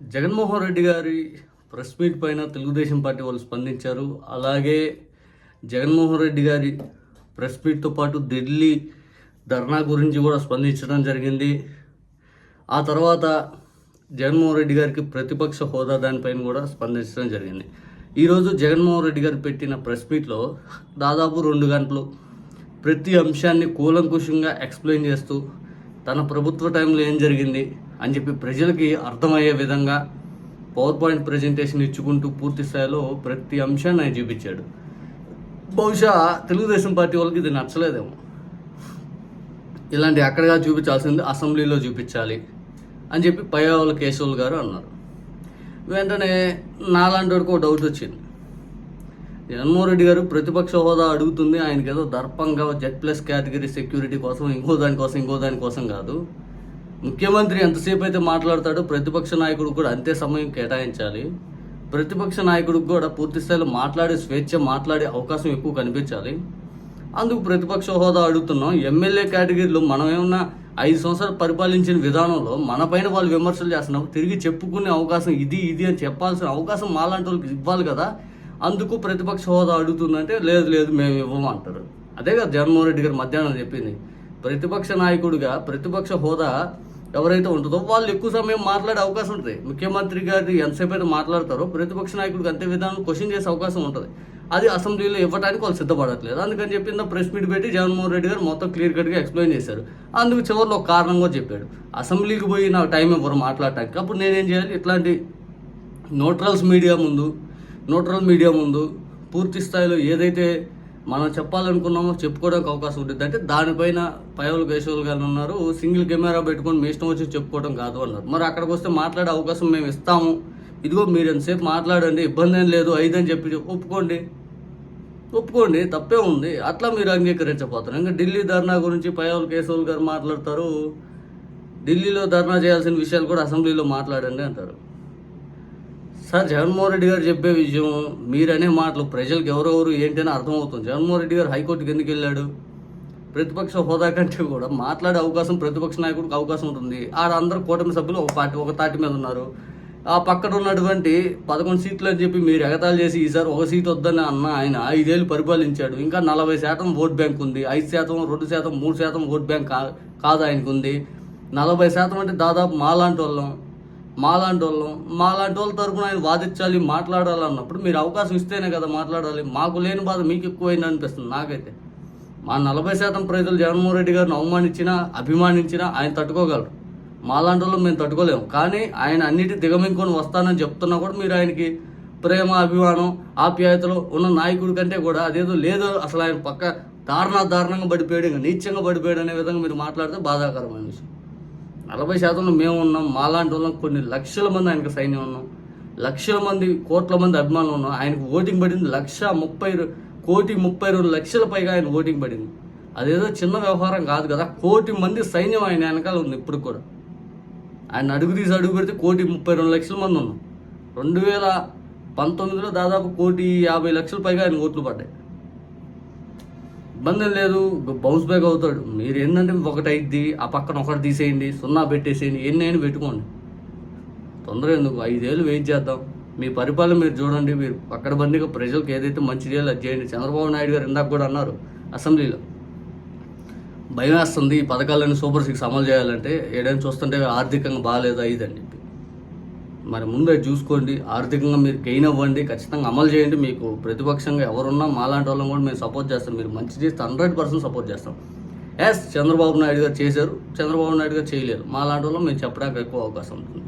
జగన్మోహన్ రెడ్డి గారి press meet పైన Telugu Desam party వాళ్ళు స్పందించారు. అలాగే జగన్మోహన్ రెడ్డి గారి ప్రెస్ మీట్తో పాటు ఢిల్లీ ధర్నా గురించి కూడా స్పందించడం జరిగింది. ఆ తర్వాత జగన్మోహన్ రెడ్డి గారికి ప్రతిపక్ష హోదా దానిపైన కూడా స్పందించడం జరిగింది. ఈరోజు జగన్మోహన్ రెడ్డి గారు పెట్టిన ప్రెస్ మీట్లో దాదాపు రెండు గంటలు ప్రతి అంశాన్ని కూలంకుషంగా ఎక్స్ప్లెయిన్ చేస్తూ తన ప్రభుత్వ టైంలో ఏం జరిగింది అని చెప్పి ప్రజలకి అర్థమయ్యే విధంగా పవర్ పాయింట్ ప్రజెంటేషన్ ఇచ్చుకుంటూ పూర్తి స్థాయిలో ప్రతి అంశాన్ని ఆయన చూపించాడు. బహుశా తెలుగుదేశం పార్టీ వాళ్ళకి ఇది నచ్చలేదేమో. ఇలాంటి అక్కడగా చూపించాల్సింది అసెంబ్లీలో చూపించాలి అని చెప్పి పయ్యావుల కేశవులు గారు అన్నారు. వెంటనే నాలాంటి వరకు ఒక డౌట్ వచ్చింది. జగన్మోహన్ రెడ్డి గారు ప్రతిపక్ష హోదా అడుగుతుంది. ఆయనకి ఏదో దర్పంగా జెడ్ ప్లస్ కేటగిరీ సెక్యూరిటీ కోసం ఇంకో దానికోసం ఇంకో దానికోసం కాదు. ముఖ్యమంత్రి ఎంతసేపు అయితే మాట్లాడతాడో ప్రతిపక్ష నాయకుడు కూడా అంతే సమయం కేటాయించాలి. ప్రతిపక్ష నాయకుడికి కూడా పూర్తి స్థాయిలో మాట్లాడే స్వేచ్ఛ మాట్లాడే అవకాశం ఎక్కువ కనిపించాలి. అందుకు ప్రతిపక్ష హోదా అడుగుతున్నాం. ఎమ్మెల్యే కేటగిరీలో మనం ఏమన్నా ఐదు సంవత్సరాలు పరిపాలించిన విధానంలో మన పైన వాళ్ళు విమర్శలు చేస్తున్నాం తిరిగి చెప్పుకునే అవకాశం ఇది ఇది అని చెప్పాల్సిన అవకాశం మాలాంటి వాళ్ళకి ఇవ్వాలి కదా. అందుకు ప్రతిపక్ష హోదా అడుగుతుందంటే లేదు లేదు మేము ఇవ్వమంటారు అదే కదా జగన్మోహన్ రెడ్డి గారు మధ్యాహ్నం చెప్పింది. ప్రతిపక్ష నాయకుడిగా ప్రతిపక్ష హోదా ఎవరైతే ఉంటుందో వాళ్ళు ఎక్కువ సమయం మాట్లాడే అవకాశం ఉంటుంది. ముఖ్యమంత్రి గారు ఎంతసేపు అయితే మాట్లాడతారో ప్రతిపక్ష నాయకుడికి అంతే విధానం క్వశ్చన్ చేసే అవకాశం ఉంటుంది. అది అసెంబ్లీలో ఇవ్వడానికి వాళ్ళు సిద్ధపడట్లేదు. అందుకని చెప్పింది ప్రెస్ మీట్ పెట్టి జగన్మోహన్ రెడ్డి గారు మొత్తం క్లియర్ కట్గా ఎక్స్ప్లెయిన్ చేశారు. అందుకు చివరిలో ఒక కారణం కూడా చెప్పాడు. అసెంబ్లీకి పోయి నాకు టైం ఇవ్వరు మాట్లాడటానికి. అప్పుడు నేనేం చేయాలి? ఇట్లాంటి న్యూట్రల్స్ మీడియా ముందు న్యూట్రల్ మీడియా ముందు పూర్తి స్థాయిలో ఏదైతే మనం చెప్పాలనుకున్నామో చెప్పుకోవడానికి అవకాశం ఉంటుంది. అంటే దానిపైన పైవల్ కేశవులు గారు ఉన్నారు సింగిల్ కెమెరా పెట్టుకొని మీ ఇష్టం వచ్చి చెప్పుకోవడం కాదు అన్నారు. మరి అక్కడికి వస్తే మాట్లాడే అవకాశం మేము ఇస్తాము. ఇదిగో మీరు ఎంతసేపు మాట్లాడండి ఇబ్బంది ఏం లేదు ఐదని చెప్పి ఒప్పుకోండి. ఒప్పుకోండి తప్పే ఉంది. అట్లా మీరు అంగీకరించబోతున్నారు. ఇంకా ఢిల్లీ ధర్నా గురించి పైవల్ కేశవులు గారు మాట్లాడతారు. ఢిల్లీలో ధర్నా చేయాల్సిన విషయాలు కూడా అసెంబ్లీలో మాట్లాడండి అంటారు. సార్ జగన్మోహన్ రెడ్డి గారు చెప్పే విషయం మీరనే మాటలు ప్రజలకు ఎవరెవరు ఏంటని అర్థమవుతుంది. జగన్మోహన్ రెడ్డి గారు హైకోర్టుకి ఎందుకు వెళ్ళాడు? ప్రతిపక్ష హోదా కంటే కూడా మాట్లాడే అవకాశం ప్రతిపక్ష నాయకుడికి అవకాశం ఉంటుంది. ఆడ అందరూ కూటమి సభ్యులు ఒక పార్టీ ఒక తాటి మీద ఉన్నారు. ఆ పక్కన ఉన్నటువంటి పదకొండు సీట్లు అని చెప్పి మీరు ఎగతాలు చేసి ఈసారి ఒక సీట్ వద్దని అన్న ఆయన ఐదేళ్ళు పరిపాలించాడు. ఇంకా నలభై శాతం ఓట్ బ్యాంక్ ఉంది. ఐదు శాతం రెండు శాతం మూడు శాతం ఓట్ బ్యాంక్ కా- కాదు ఆయనకు ఉంది నలభై శాతం అంటే దాదాపు మాలాంటి వాళ్ళం. మాలాంటి వాళ్ళం మాలాంటి వాళ్ళ తరపున ఆయన వాదించాలి మాట్లాడాలి అన్నప్పుడు మీరు అవకాశం ఇస్తేనే కదా మాట్లాడాలి. మాకు లేని బాధ మీకు ఎక్కువైంది అనిపిస్తుంది నాకైతే. మా నలభై శాతం ప్రజలు జగన్మోహన్ రెడ్డి గారిని అవమానించినా అభిమానించినా ఆయన తట్టుకోగలరు. మాలాంటి వాళ్ళు మేము తట్టుకోలేము. కానీ ఆయన అన్నిటి దిగమింకొని వస్తానని చెప్తున్నా కూడా మీరు ఆయనకి ప్రేమ అభిమానం ఆప్యాయతలు ఉన్న నాయకుడి కంటే కూడా అదేదో లేదు అసలు ఆయన పక్క దారుణ దారుణంగా పడిపోయాడు ఇంకా నీచంగా పడిపోయాడు అనే విధంగా మీరు మాట్లాడితే బాధాకరమైన విషయం. నలభై శాతంలో మేము ఉన్నాం. మాలాంటి వాళ్ళం కొన్ని లక్షల మంది ఆయనకు సైన్యం ఉన్నాం. లక్షల మంది కోట్ల మంది అభిమానులు ఉన్నాం. ఆయనకు ఓటింగ్ పడింది లక్ష ముప్పై కోటి ముప్పై రెండు లక్షల పైగా ఆయన ఓటింగ్ పడింది. అదేదో చిన్న వ్యవహారం కాదు కదా. కోటి మంది సైన్యం ఆయన వెనకాల ఉంది ఇప్పుడు కూడా. ఆయన అడుగు తీసి అడుగు పెడితే కోటి ముప్పై రెండు లక్షల మంది ఉన్నాం. రెండు వేల పంతొమ్మిదిలో దాదాపు కోటి యాభై లక్షల పైగా ఆయన ఓట్లు పడ్డాయి. ఇబ్బంది లేదు బౌన్స్ బ్యాక్ అవుతాడు. మీరు ఏంటంటే ఒకటి అయిద్ది ఆ పక్కన ఒకటి తీసేయండి సున్నా పెట్టేసేయండి ఎన్ని అయినా పెట్టుకోండి. తొందర ఎందుకు? ఐదేళ్ళు వెయిట్ చేద్దాం. మీ పరిపాలన మీరు చూడండి మీరు పక్కన బందిగా ప్రజలకు ఏదైతే మంచి చేయాలో అది చేయండి. చంద్రబాబు నాయుడు గారు ఇందాక కూడా అన్నారు అసెంబ్లీలో. భయం వేస్తుంది ఈ పథకాలన్నీ సూపర్ సిక్స్ అమలు చేయాలంటే ఏదైనా చూస్తుంటే ఆర్థికంగా బాగాలేదు ఇది చెప్పి. మరి ముందే చూసుకోండి. ఆర్థికంగా మీరు గెయిన్ అవ్వండి. ఖచ్చితంగా అమలు చేయండి. మీకు ప్రతిపక్షంగా ఎవరున్నా మాలాంటి వాళ్ళని కూడా మేము సపోర్ట్ చేస్తాం. మీరు మంచి చేస్తే హండ్రెడ్ పర్సెంట్ సపోర్ట్ చేస్తాం. ఎస్ చంద్రబాబు నాయుడు గారు చేశారు. చంద్రబాబు నాయుడు గారు చేయలేరు మాలాంటి వాళ్ళం మేము చెప్పడానికి ఎక్కువ అవకాశం ఉంటుంది.